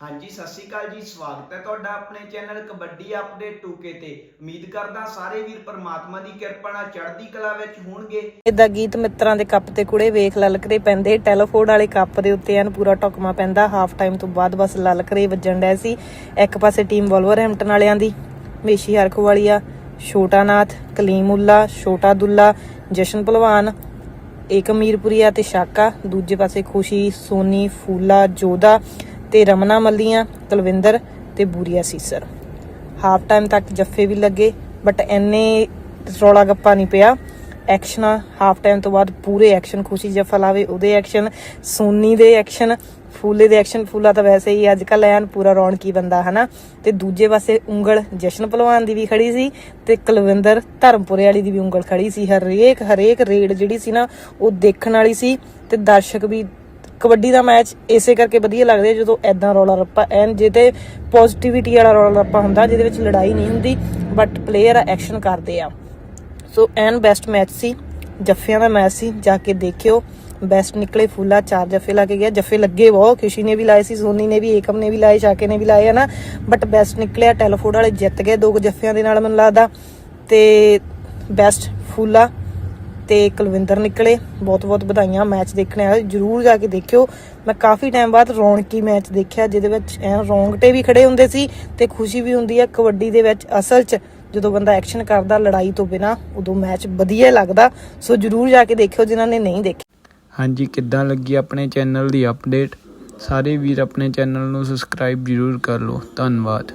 ਹਾਂਜੀ, ਸਤਿ ਸ਼੍ਰੀ ਅਕਾਲ ਜੀ, ਸਵਾਗਤ ਹੈ ਤੁਹਾਡਾ ਆਪਣੇ ਚੈਨਲ ਕਬੱਡੀ ਅਪਡੇਟ 2K ਤੇ। ਉਮੀਦ ਕਰਦਾ ਸਾਰੇ ਵੀਰ ਪਰਮਾਤਮਾ ਦੀ ਕਿਰਪਾ ਨਾਲ ਚੜ੍ਹਦੀ ਕਲਾ ਵਿੱਚ ਹੋਣਗੇ। ਇਦਾਂ ਗੀਤ ਮਿੱਤਰਾਂ ਦੇ ਕੱਪ ਤੇ ਕੁੜੇ ਵੇਖ ਲਲਕਰੇ ਪੈਂਦੇ, ਟੈਲੀਫੋਨ ਵਾਲੇ ਕੱਪ ਦੇ ਉੱਤੇ ਐਨ ਪੂਰਾ ਟੁਕਮਾ ਪੈਂਦਾ। ਹਾਫ ਟਾਈਮ ਤੋਂ ਬਾਅਦ ਬਸ ਲਲਕਰੇ ਵੱਜਣ ਡਿਆ ਸੀ। ਇੱਕ ਪਾਸੇ ਟੀਮ ਵੋਲਵਰਹੈਂਪਟਨ ਵਾਲਿਆਂ ਦੀ ਮੇਸ਼ੀ ਹਰਖਵਾਲੀਆ, ਛੋਟਾ ਨਾਥ ਕਲੀਮੁੱਲਾ ਛੋਟਾ ਦੁੱਲਾ, ਜਸ਼ਨ ਭਲਵਾਨ ਏਕ ਤੇ ਸ਼ਾਕਾ। ਦੂਜੇ ਪਾਸੇ ਖੁਸ਼ੀ, ਸੋਨੀ, ਫੂਲਾ ਜੋਦਾ ਤੇ ਰਮਨਾ ਮੱਲੀਆਂ ਕੁਲਵਿੰਦਰ ਤੇ ਬੂਰੀਆ ਸੀਸਰ ਹਾਫ ਟਾਈਮ ਤੱਕ ਜੱਫੇ ਵੀ ਲੱਗੇ ਬਟ ਐਨੇ ਰੌਲਾ ਗੱਪਾ ਨਹੀਂ ਪਿਆ। ਐਕਸ਼ਨ ਹਾਫ ਟਾਈਮ ਤੋਂ ਬਾਅਦ ਪੂਰੇ ਐਕਸ਼ਨ ਖੁਸ਼ੀ ਜੱਫਾ ਲਾਵੇ, ਉਹਦੇ ਐਕਸ਼ਨ ਸੋਨੀ ਦੇ ਐਕਸ਼ਨ ਫੂਲੇ ਦੇ ਐਕਸ਼ਨ ਫੂਲਾ ਤਾਂ ਵੈਸੇ ਹੀ ਅੱਜ ਕੱਲ ਐਨ ਪੂਰਾ ਰੌਣਕੀ ਬੰਦਾ, ਹਨਾ? ਤੇ ਦੂਜੇ ਪਾਸੇ ਉਂਗਲ ਜਸ਼ਨ ਪਹਿਲਵਾਨ ਦੀ ਵੀ ਖੜੀ ਸੀ ਤੇ ਕੁਲਵਿੰਦਰ ਧਰਮਪੁਰੇ ਵਾਲੀ ਦੀ ਵੀ ਉਂਗਲ ਖੜੀ ਸੀ। ਹਰੇਕ ਹਰੇਕ ਰੇਡ ਜਿਹੜੀ ਸੀ ਨਾ, ਉਹ ਦੇਖਣ ਵਾਲੀ ਸੀ ਤੇ ਦਰਸ਼ਕ ਵੀ ਕਬੱਡੀ ਦਾ ਮੈਚ ਇਸੇ ਕਰਕੇ ਵਧੀਆ ਲੱਗਦਾ ਜਦੋਂ ਐਦਾਂ ਰੌਲਾ ਰੱਪਾ, ਐਨ ਜਿਹਦੇ ਪੋਜ਼ਿਟਿਵਿਟੀ ਵਾਲਾ ਰੌਲਾ ਰੱਪਾ ਹੁੰਦਾ, ਜਿਹਦੇ ਵਿੱਚ ਲੜਾਈ ਨਹੀਂ ਹੁੰਦੀ ਬਟ ਪਲੇਅਰ ਐਕਸ਼ਨ ਕਰਦੇ ਆ। ਸੋ ਐਨ ਬੈਸਟ ਮੈਚ ਸੀ, ਜੱਫਿਆਂ ਦਾ ਮੈਚ ਸੀ, ਜਾ ਕੇ ਦੇਖਿਓ। ਬੈਸਟ ਨਿਕਲੇ ਫੁੱਲਾ, ਚਾਰ ਜੱਫੇ ਲਾ ਕੇ ਗਿਆ। ਜੱਫੇ ਲੱਗੇ ਬਹੁਤ, ਖੁਸ਼ੀ ਨੇ ਵੀ ਲਾਏ ਸੀ, ਸੋਨੀ ਨੇ ਵੀ, ਏਕਮ ਨੇ ਵੀ ਲਾਏ, ਸ਼ਾਕੇ ਨੇ ਵੀ ਲਾਏ, ਹਨਾ? ਬਟ ਬੈਸਟ ਨਿਕਲਿਆ ਟੈਲੀਫੋਨ ਵਾਲੇ ਜਿੱਤ ਗਏ, ਦੋ ਕੁ ਜੱਫਿਆਂ ਦੇ ਨਾਲ ਮੈਨੂੰ ਲੱਗਦਾ। ਤੇ ਬੈਸਟ ਫੁੱਲਾ। ਤੇ ਕੁਲਵਿੰਦਰ ਨਿਕਲੇ। ਬਹੁਤ ਬਹੁਤ ਵਧਾਈਆਂ ਮੈਚ ਦੇਖਣ ਆਏ। ਜਰੂਰ ਜਾ ਕੇ ਦੇਖਿਓ। ਮੈਂ ਕਾਫੀ ਟਾਈਮ ਬਾਅਦ ਰੌਣਕੀ ਮੈਚ ਦੇਖਿਆ, ਜਿਹਦੇ ਵਿੱਚ ਐ ਰੌਂਗਟੇ ਵੀ ਖੜੇ ਹੁੰਦੇ ਸੀ ਤੇ ਖੁਸ਼ੀ ਵੀ ਹੁੰਦੀ ਹੈ ਕਬੱਡੀ ਦੇ ਵਿੱਚ ਅਸਲ 'ਚ ਜਦੋਂ ਬੰਦਾ ਐਕਸ਼ਨ ਕਰਦਾ ਲੜਾਈ ਤੋਂ ਬਿਨਾ, ਉਦੋਂ ਮੈਚ ਵਧੀਆ ਲੱਗਦਾ। ਸੋ ਜਰੂਰ ਜਾ ਕੇ ਦੇਖਿਓ, ਜਿਨ੍ਹਾਂ ਨੇ ਨਹੀਂ ਦੇਖਿਆ। ਹਾਂਜੀ, ਕਿੱਦਾਂ ਲੱਗੀ ਆਪਣੇ ਚੈਨਲ ਦੀ ਅਪਡੇਟ ਸਾਰੇ ਵੀਰ ਆਪਣੇ ਚੈਨਲ ਨੂੰ ਸਬਸਕ੍ਰਾਈਬ ਜ਼ਰੂਰ ਕਰ ਲਓ। ਧੰਨਵਾਦ।